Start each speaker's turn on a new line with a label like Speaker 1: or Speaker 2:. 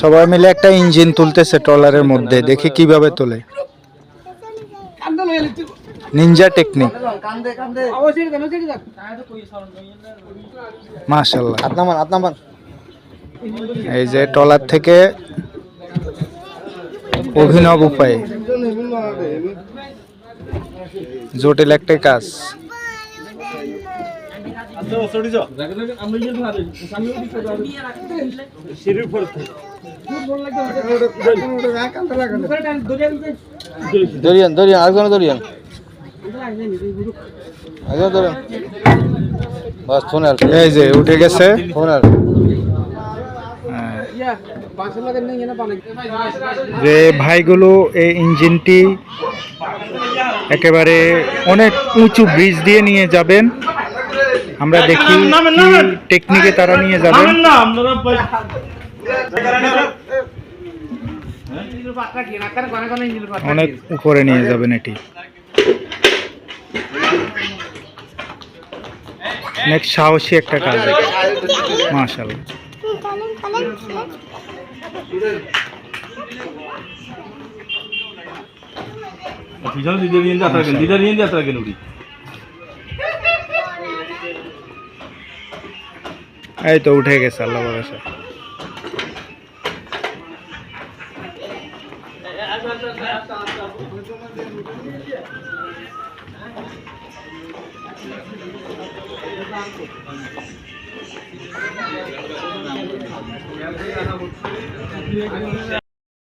Speaker 1: সবাই মিলে একটা ইঞ্জিন তুলতেছে ট্রলারের মধ্যে দেখি কীভাবে তোলে। নিনজা টেকনিক মাশাল্লাহ এই যে ট্রলার থেকে অভিনব উপায়ে। জটিল একটা কাজ।
Speaker 2: দরিয়ান দরিয়ান আরেকজন দরিয়ান? আরেকজন দরিয়ান? বাস ফোন আর।
Speaker 1: এই যে উঠে গেছে।
Speaker 2: ফোন আর।
Speaker 1: যে ভাইগুলো এই ইঞ্জিনটি একেবারে অনেক উঁচু ব্রিজ দিয়ে নিয়ে যাবেন আমরা দেখি টেকনিকে তারা নিয়ে যাবেন অনেক উপরে নিয়ে যাবেন এটি। অনেক সাহসী একটা কাজ মাশাল্লাহ
Speaker 3: পিছনে দিদা নিয়ে যাত্রা কেন দিদা নিয়ে যাত্রা কেন উড়ি
Speaker 1: এই তো উঠে গেছে আল্লাহ ভরসা।